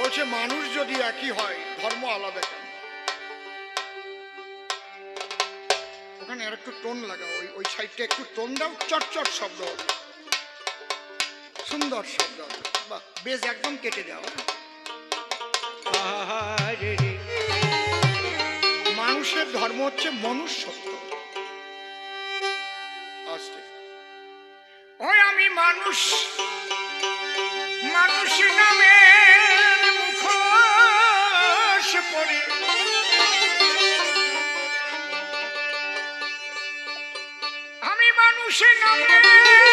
বলছে, মানুষ যদি একই হয়, ধর্ম আলাদা কেন? ওখানে আর একটু টোন লাগাও, ওই ওই সাইডটা একটু টোন দাও, চটচট শব্দ হবে। সুন্দর শব্দ হবে। বেশ একদম কেটে দাও মানুষের ধর্ম হচ্ছে আস্তে ওই আমি মানুষ মানুষ নামে আমি মানুষ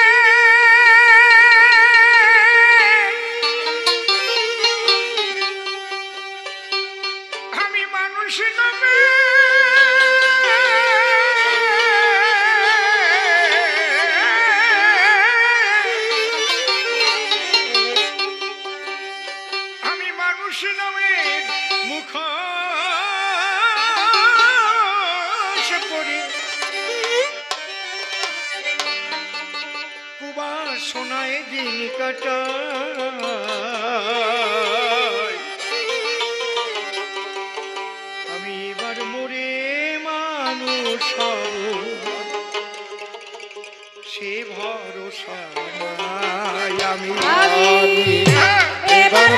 কাটাই। আমি এবার মরে মানুষ হব। সে ভরসা আমি। এবার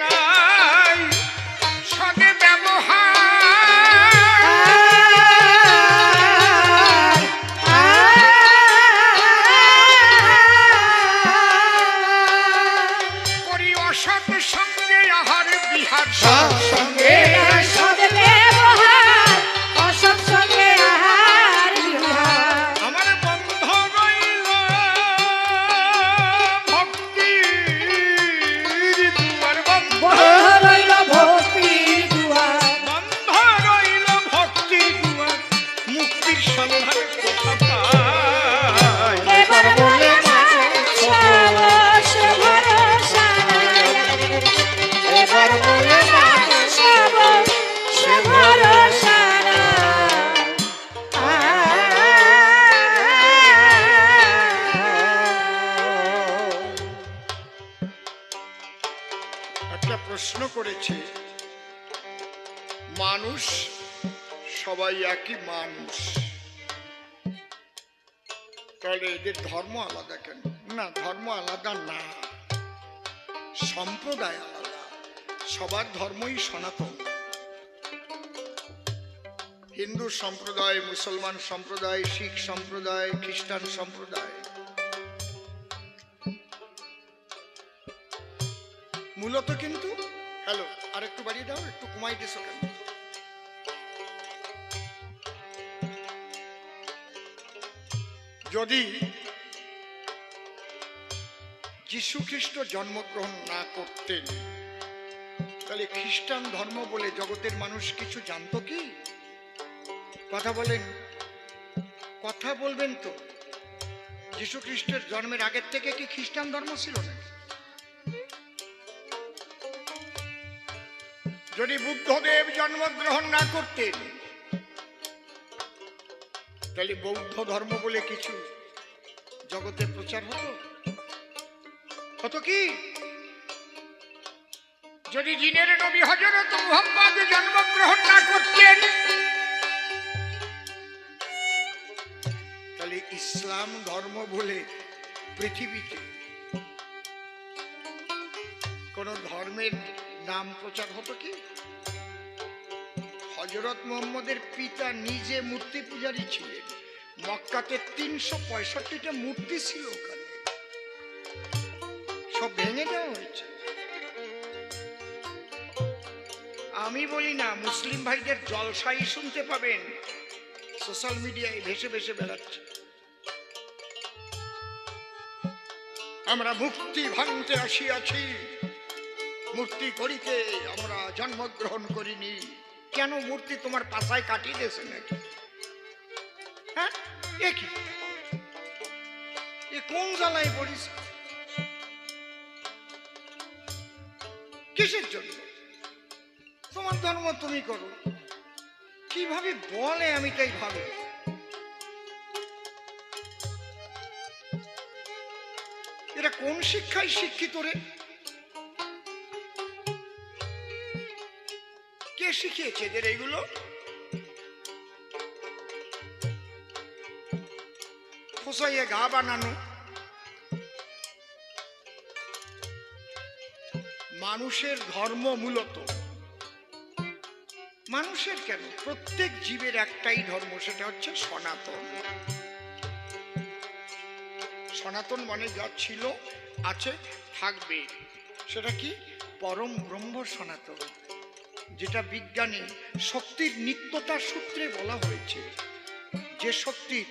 ना তাহলে এদের ধর্ম আলাদা কেন? না, ধর্ম আলাদা না। সম্প্রদায় আলাদা। সবার ধর্মই সনাতন। হিন্দু সম্প্রদায়, মুসলমান সম্প্রদায়, শিখ সম্প্রদায়, খ্রিস্টান সম্প্রদায়। মূলত কিন্তু, হ্যালো আর একটু বাড়িয়ে দাও, একটু কমাই দিছো কেন? যদি যীশু খ্রিস্ট জন্মগ্রহণ না করতেন, তাহলে খ্রিস্টান ধর্ম বলে জগতের মানুষ কিছু জানতো কি? কথা বলেন। কথা বলবেন তো। যীশু খ্রিস্টের জন্মের আগের থেকে কি খ্রিস্টান ধর্ম ছিল না যদি বুদ্ধদেব জন্মগ্রহণ না করতেন তাহলে বৌদ্ধ ধর্ম বলে কিছু জগতে প্রচার হতো? হতো কি? যদি জিনের নবী হজরত মুহাম্মদ জন্মগ্রহণ না করতেন, তাহলে ইসলাম ধর্ম বলে পৃথিবীতে কোন ধর্মের নাম প্রচার হতো কি? হজরত মোহাম্মদের পিতা নিজে মূর্তি পূজারী ছিলেন। মক্কাতে তিনশো পঁয়ষট্টিটা মূর্তি ছিল ওখানে। সব ভেঙে দেওয়া হয়েছে। আমি বলি না, মুসলিম ভাইদের জলসাই শুনতে পাবেন। সোশ্যাল মিডিয়ায় ভেসে ভেসে বেড়াচ্ছে। আমরা মুক্তি ভাঙতে আসিয়াছি। মূর্তি করিতে আমরা জন্মগ্রহণ করিনি। কেন মূর্তি তোমার পাশায় কাটিয়ে দিয়েছে নাকি? হ্যাঁ? কোন জ্বালায় পড়িস কিসের জন্য? তোমার ধর্ম তুমি করো। কীভাবে বলে আমি তাই ভাবে? এরা কোন শিক্ষায় শিক্ষিত রে? শিখিয়েছে এদের এইগুলো ফসাইয়ে গা বানানো। মানুষের ধর্ম মূলত। মানুষের কেন? প্রত্যেক জীবের একটাই ধর্ম, সেটা হচ্ছে সনাতন। সনাতন মানে যা ছিল, আছে, থাকবে। সেটা কি? পরম ব্রহ্ম সনাতন। যেটা বিজ্ঞানী শক্তির নিত্যতার সূত্রে বলা হয়েছে। যে শক্তির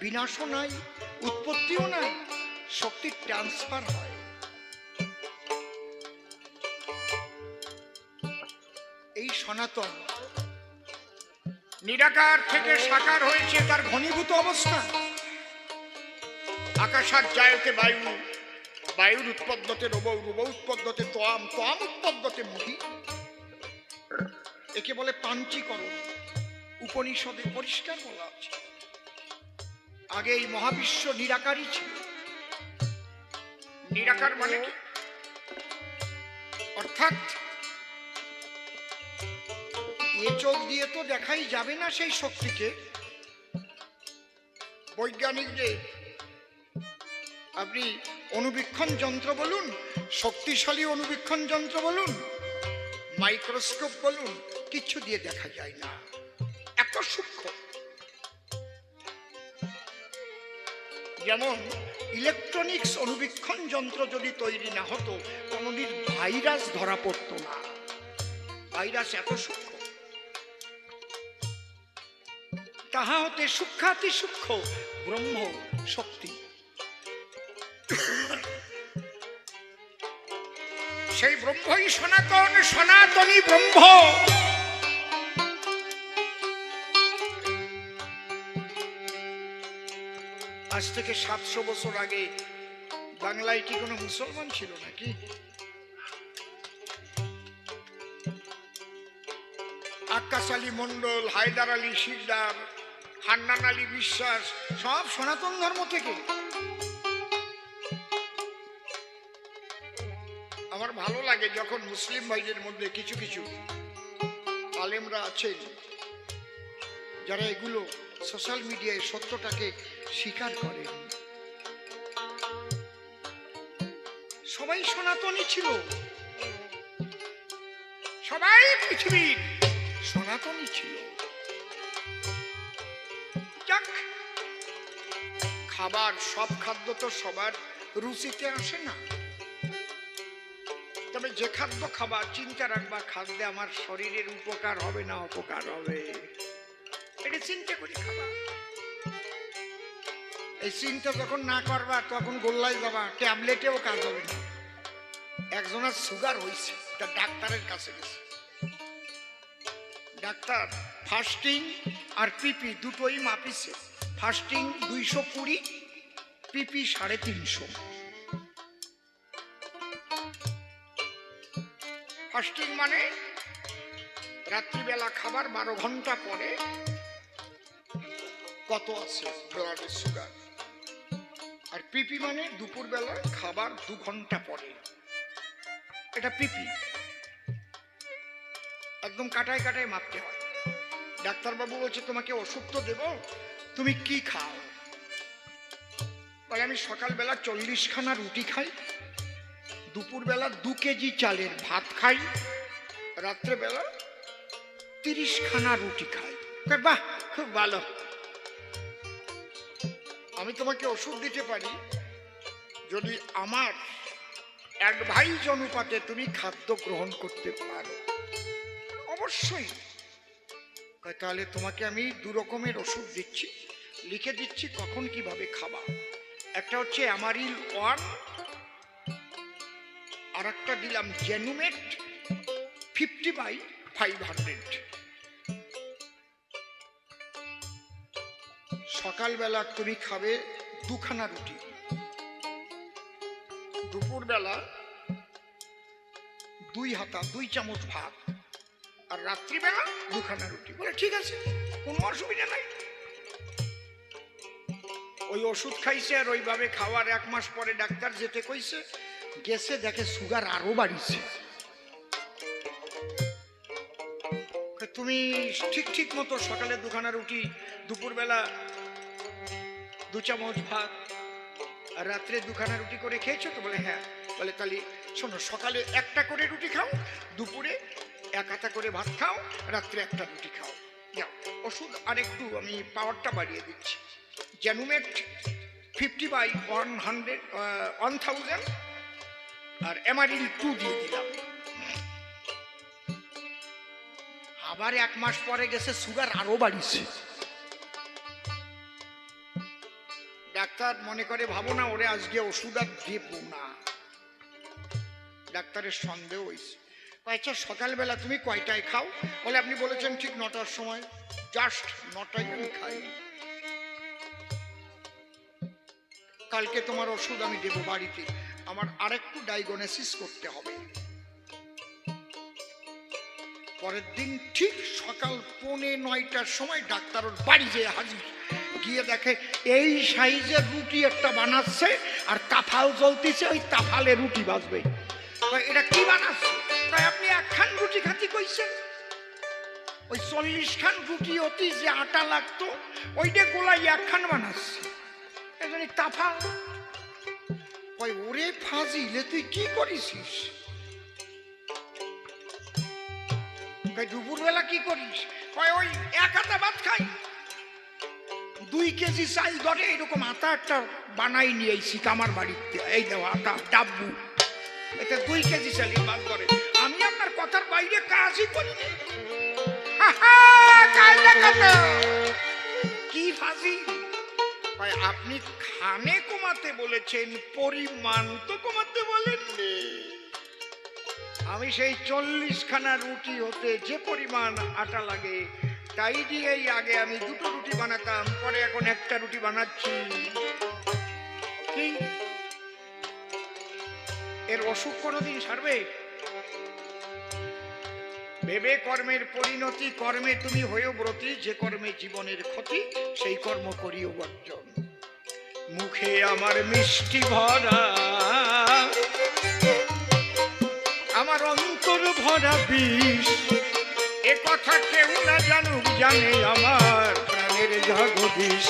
বিনাশও নাই, উৎপত্তিও নাই শক্তির ট্রান্সফার হয়। এই সনাতন নিরাকার থেকে সাকার হয়েছে তার ঘনীভূত অবস্থা আকাশার জায়তে বায়ু, বায়ুর উৎপদ্যতে রব রব উৎপদ্যতে তোয়াম তোয়াম উৎপদ্যতে মহি। একে বলে পাঞ্চীকরণ উপনিষদে পরিষ্কার বলা আছে। আগে এই মহাবিশ্ব নিরাকারই ছিল। নিরাকার মানে কি? অর্থাৎ এ চোখ দিয়ে তো দেখাই যাবে না সেই শক্তিকে। বৈজ্ঞানিকদের আপনি অনুবীক্ষণ যন্ত্র বলুন, শক্তিশালী অনুবীক্ষণ যন্ত্র বলুন, মাইক্রোস্কোপ বলুন কিছু দিয়ে দেখা যায় না। এত সূক্ষ্ম। যেমন ইলেকট্রনিক্স অনুবীক্ষণ যন্ত্র যদি তৈরি না হতো, কোনোদিন ভাইরাস ধরা পড়তো না। ভাইরাস এত সূক্ষ্ম। তাহা হতে সূক্ষাতি সূক্ষ্ম, ব্রহ্ম শক্তি। সেই ব্রহ্মই সনাতন, সনাতনী ব্রহ্ম। আজ থেকে সাতশো বছর আগে বাংলায় কি কোনো মুসলমান ছিল নাকি? আক্কাস আলী মন্ডল হায়দার আলী শিকদার, হান্নান আলী বিশ্বাস, সব সনাতন ধর্ম থেকে। আমার ভালো লাগে যখন মুসলিম ভাইদের মধ্যে কিছু কিছু আলেমরা আছেন, যারা এগুলো সোশ্যাল মিডিয়ায় সত্যটাকে স্বীকার করেন সবাই সনাতনী ছিল। সবাই পৃথিবীর সনাতনী ছিল। খাবার, সব খাদ্য তো সবার রুচিতে আসে না। তবে যে খাদ্য খাবার চিন্তা রাখবা, খাদ্যে আমার শরীরের উপকার হবে না অপকার হবে। এটা চিন্তা করে এই চিন্তা যখন না করবা, তখন গোল্লায় যাবা, ট্যাবলেটেও কাজ হবে না। একজনের সুগার হয়েছে তা ডাক্তারের কাছে গেছে। ডাক্তার ফাস্টিং আর পিপি দুটোই মাপিছে। ফাস্টিং দুইশো কুড়ি পিপি সাড়ে তিনশো। ফাস্টিং মানে রাত্রিবেলা খাবার বারো ঘণ্টা পরে কত আছে? ব্লাডের সুগার আর পিপি মানে দুপুরবেলা খাবার দু ঘণ্টা পরে। এটা পিপি। একদম কাটায় কাটায় মাপতে হয়। ডাক্তারবাবু বলছে তোমাকে ওষুধ তো দেবো তুমি কি খাও? বলে আমি সকালবেলা চল্লিশখানা রুটি খাই দুপুরবেলা দু কেজি চালের ভাত খাই রাত্রেবেলা তিরিশখানা রুটি খাই। বাহ খুব ভালো। আমি তোমাকে ওষুধ দিতে পারি, যদি আমার অ্যাডভাইজ অনুপাতে তুমি খাদ্য গ্রহণ করতে পারো। অবশ্যই। তাহলে তোমাকে আমি দু রকমের ওষুধ দিচ্ছি, লিখে দিচ্ছি কখন কীভাবে খাবা। একটা হচ্ছে অ্যামারিল ওয়ান আর একটা দিলাম জেনুমেট ফিফটি বাই ফাইভ হান্ড্রেড সকালবেলা তুমি খাবে দুখানা রুটি। দুপুরবেলা দুই হাতা, দুই চামচ ভাত আর রাত্রিবেলা দুখানা রুটি। বলে, ঠিক আছে, কোনো অসুবিধা নাই। ওই ওষুধ খাইছে আর ওইভাবে খাওয়ার এক মাস পরে ডাক্তার যেতে কইছে, গেছে দেখে সুগার আরও বাড়িছে। তুমি ঠিক ঠিক মতো সকালে দুখানা রুটি, দুপুরবেলা দু চামচ ভাত। আর রাত্রে দুখানা রুটি করে খেয়েছো তো? বলে হ্যাঁ। বলে, তাহলে শোনো, সকালে একটা করে রুটি খাও, দুপুরে এক হাতা করে ভাত খাও, রাত্রে একটা রুটি খাও। যাও, ওষুধ আর একটু আমি পাওয়ারটা বাড়িয়ে দিচ্ছি। জ্যানুমেট fifty by one hundred one thousand আর এমারিল টু দিয়ে দিলাম। আবার এক মাস পরে গেছে সুগার আরও বাড়িছে ডাক্তার মনে করে ভাবো না ওরে আজকে ওষুধ আর দেব না। ডাক্তারের সন্দেহ হয়েছে। আচ্ছা সকালবেলা তুমি কয়টায় খাও? বলে, আপনি বলেছেন ঠিক নটার সময়। জাস্ট নটায় আমি খাই। কালকে তোমার ওষুধ আমি দেবো বাড়িতে। আমার আরেকটু ডায়াগনোসিস করতে হবে। পরের দিন ঠিক সকাল পৌনে নয়টার সময় ডাক্তার ওর বাড়ি যেয়ে হাজির। গিয়ে দেখে, এই সাইজের রুটি একটা বানাচ্ছে আর তাফাল জ্বলতিছে, ওই তাফালে রুটি বাজবে এটা কি বানাচ্ছে? তাই আপনি একখান রুটি খাতি কইছেন। ওই চল্লিশ খান রুটি অতি যে আটা লাগতো, ওইটা গোলাই একখান বানাচ্ছে। এজন্য তাফাল কয়, ওরে ফাজিলে, তুই কি করিসিস? কয়, দুপুরবেলা কি করিস? ওই এক ভাত খাই। দুই কেজি চাল ধরে এরকম আটা একটা বানাই নিয়ে এসছি কামার বাড়িতে। এই দেওয়া আটা, ডাব্বু। এটা দুই কেজি চালের ভাত করে আমি আপনার কথার বাইরে কাজই কত? কি ভাই, আপনি খানে কমাতে বলেছেন, পরিমাণ তো কমাতে বলেননি। আমি সেই চল্লিশ খানা রুটি হতে যে পরিমাণ আটা লাগে তাই দিয়েই আগে আমি দুটো রুটি বানাতাম, পরে এখন একটা রুটি বানাচ্ছি। এর অসুখ কোনোদিন সারবে? ভেবে কর্মের পরিণতি, কর্মে তুমি হয়েও ব্রতী, যে কর্মে জীবনের ক্ষতি, সেই কর্ম করিও বর্জন। মুখে আমার মিষ্টি ভরা, আমার অন্তর ভরা বিষ কথা কেউ না জানুক জানে আমার প্রাণের জগদীশ।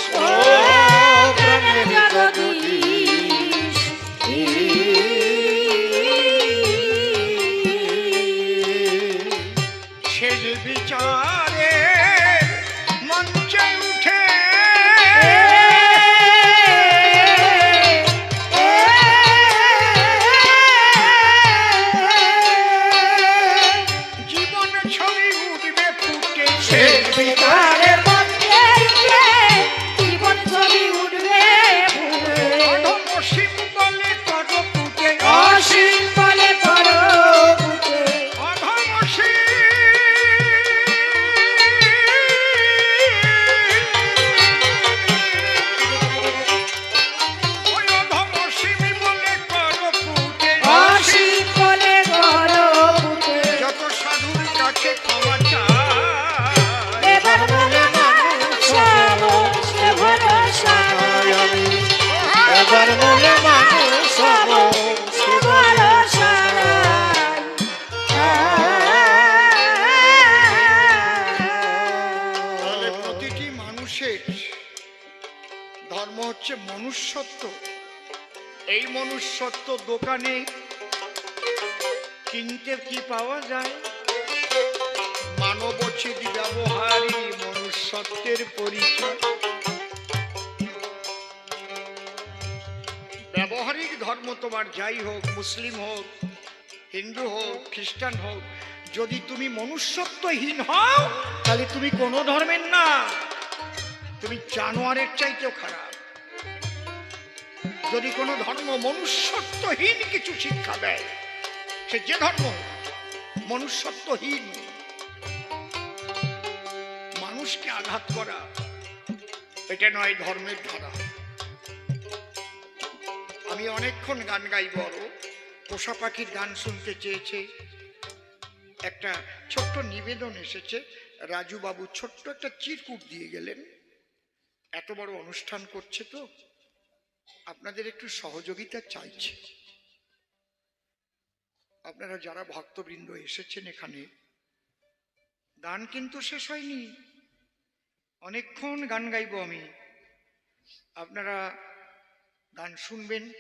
প্রাণের জগদীশ। এই মনুষ্যত্ব দোকানে কিনতে কি পাওয়া যায়? মানবচ্ছেদ ব্যবহারই মনুষ্যত্বের পরিচয়। ব্যবহারিক ধর্ম তোমার যাই হোক, মুসলিম হোক, হিন্দু হোক, খ্রিস্টান হোক, যদি তুমি মনুষ্যত্বহীন হও, তাহলে তুমি কোনো ধর্মের না। তুমি জানোয়ারের চাইতেও খারাপ। যদি কোনো ধর্ম মনুষ্যত্বহীন কিছু শিক্ষা দেয়, সে যে ধর্ম মনুষ্যত্বহীন, মানুষকে আঘাত করা, এটা নয় ধর্মের ধারা। আমি অনেকক্ষণ গান গাই বড় পোষা পাখির গান শুনতে চেয়েছে। একটা ছোট্ট নিবেদন এসেছে রাজু বাবু ছোট্ট একটা চিরকুট দিয়ে গেলেন। এত বড় অনুষ্ঠান করছে তো। আপনাদের একটু সহযোগিতা চাইছে। আপনারা যারা ভক্তবৃন্দ এসেছেন এখানে, গান কিন্তু শেষ হয়নি। অনেকক্ষণ গান গাইব আমি। আপনারা গান শুনবেন,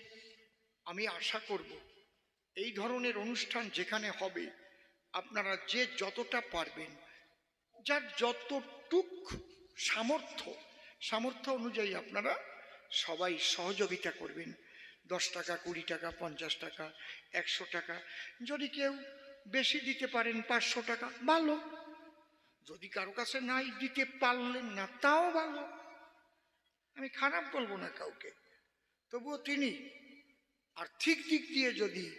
আমি আশা করব এই ধরনের অনুষ্ঠান যেখানে হবে, আপনারা যে যতটা পারবেন, যার যতটুক সামর্থ্য সামর্থ্য অনুযায়ী আপনারা সবাই সহযোগিতা করবেন। দশ টাকা, কুড়ি টাকা, পঞ্চাশ টাকা, একশো টাকা। যদি কেউ বেশি দিতে পারেন পাঁচশো টাকা, ভালো। যদি কারও কাছে নাই দিতে পারলেন না, তাও ভালো। আমি খারাপ বলব না কাউকে। তবুও তিনি আর্থিক দিক দিয়ে যদি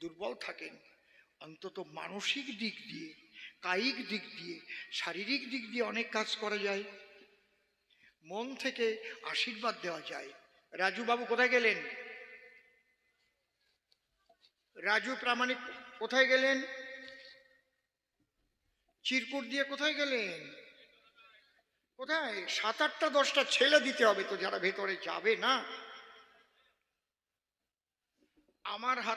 দুর্বল থাকেন, অন্তত মানসিক দিক দিয়ে, কায়িক দিক দিয়ে, শারীরিক দিক দিয়ে অনেক কাজ করা যায়। মন থেকে আশীর্বাদ দেওয়া যায়। রাজু বাবু কোথায় গেলেন? রাজু প্রামাণিক কোথায় গেলেন? চিরকুট দিয়ে কোথায় গেলেন? কোথায়? সাত আটটা, দশটা ছেলে দিতে হবে তো যারা ভেতরে যাবে না। আমার হাত